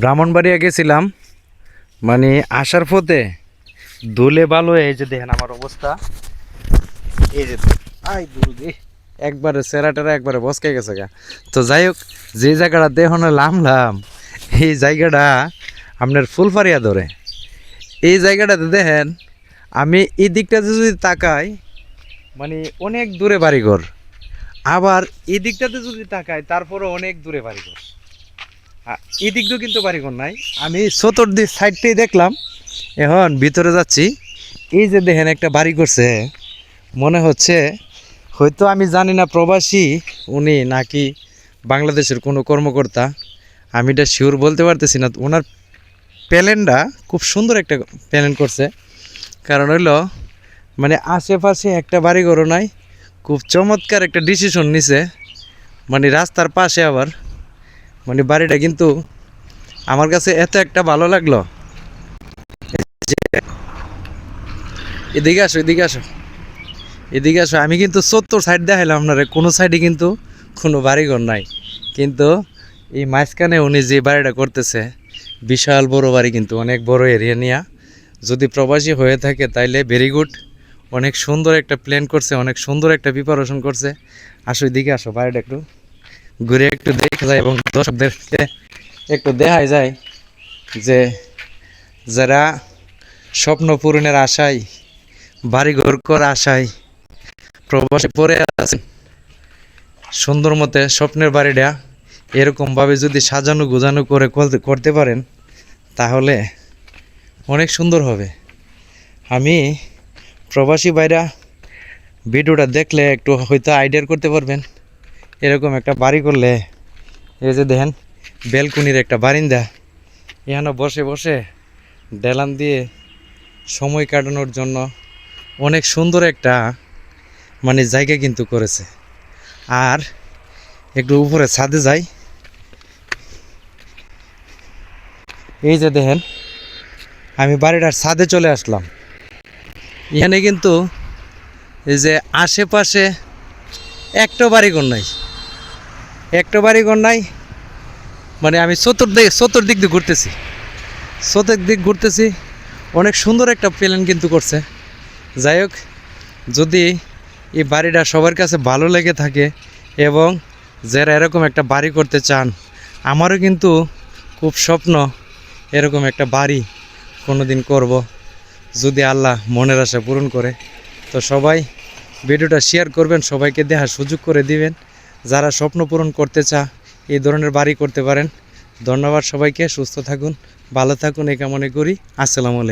ব্রাহ্মণবাড়িয়া গেছিলাম মানে আসার পথে দোলে বালো এই যে দেখেন আমার অবস্থা। এই যে আই একবারে সেরা টেরা একবারে বসকে গেছে গা। তো যাই হোক, যে জায়গাটা দেখনে লামলাম এই জায়গাটা আপনার ফুলফারিয়া ধরে। এই জায়গাটাতে দেখেন, আমি এই দিকটাতে যদি তাকাই মানে অনেক দূরে বাড়িঘর। আবার এই দিকটাতে যদি তাকাই তারপরে অনেক দূরে বাড়িঘর। এই দিয়েও কিন্তু বাড়িঘর নাই। আমি চতুর্দিক সাইডটাই দেখলাম। এখন ভিতরে যাচ্ছি। এই যে দেখেন একটা বাড়ি করছে। মনে হচ্ছে হয়তো আমি জানি না প্রবাসী, উনি নাকি বাংলাদেশের কোনো কর্মকর্তা। আমি এটা শিওর বলতে পারতেছি না। ওনার প্যালেনটা খুব সুন্দর একটা প্যালেন করছে। কারণ হইল মানে আশেপাশে একটা বাড়িঘরও নাই। খুব চমৎকার একটা ডিসিশন নিছে। মানে রাস্তার পাশে আবার। মানে বাড়িটা কিন্তু আমার কাছে এত একটা ভালো লাগল। এদিকে আসো এদিকে আসো। এদিকে আসো, আমি কিন্তু সত্তর সাইড দেখাইলাম আপনারে, কোনো সাইডে কিন্তু কোনো বাড়িঘর নাই। কিন্তু এই মাঝখানে উনি যে বাড়িটা করতেছে, বিশাল বড় বাড়ি কিন্তু, অনেক বড় এরিয়া নিয়া। যদি প্রবাসী হয়ে থাকে তাইলে ভেরি গুড অনেক সুন্দর একটা প্ল্যান করছে, অনেক সুন্দর একটা প্রিপারেশন করছে। আসো, এদিকে আসো, বাড়িটা একটু ঘুরে একটু দেখে যায় এবং দর্শকদেরকে একটু দেখাই যায় যে যারা স্বপ্ন পূরণের আশায় বাড়ি ঘর করার আশায় প্রবাসে পড়ে আছেন, সুন্দর মতে স্বপ্নের বাড়িটা এরকমভাবে যদি সাজানো গোজানো করে করতে পারেন, তাহলে অনেক সুন্দর হবে। আমি প্রবাসী বাইরা ভিডিওটা দেখলে একটু হয়তো আইডিয়ার করতে পারবেন। এরকম একটা বাড়ি করলে, এই যে দেখেন, বেলকুনির একটা বারিন্দা। এখানে বসে বসে ডেলান দিয়ে সময় কাটানোর জন্য অনেক সুন্দর একটা মানে জায়গা কিন্তু করেছে। আর একটু উপরে ছাদে যাই। এই যে দেখেন, আমি বাড়িটার ছাদে চলে আসলাম। এখানে কিন্তু এই যে আশেপাশে একটা বাড়িঘর নাই। একটা বাড়িঘর নাই। মানে আমি চতুর্দিক চতুর্দিক দিয়ে ঘুরতেছি। চতুর্দিক ঘুরতেছি, অনেক সুন্দর একটা প্ল্যান কিন্তু করছে। যাই হোক, যদি এই বাড়িটা সবার কাছে ভালো লেগে থাকে এবং যারা এরকম একটা বাড়ি করতে চান, আমারও কিন্তু খুব স্বপ্ন এরকম একটা বাড়ি কোনো দিন করব। যদি আল্লাহ মনের আশা পূরণ করে, তো সবাই ভিডিওটা শেয়ার করবেন, সবাইকে দেখার সুযোগ করে দিবেন। যারা স্বপ্ন পূরণ করতে চা এই ধরনের বাড়ি করতে পারেন। ধন্যবাদ সবাইকে, সুস্থ থাকুন, ভালো থাকুন, এই কামনে করি। আসসালামু আলাইকুম।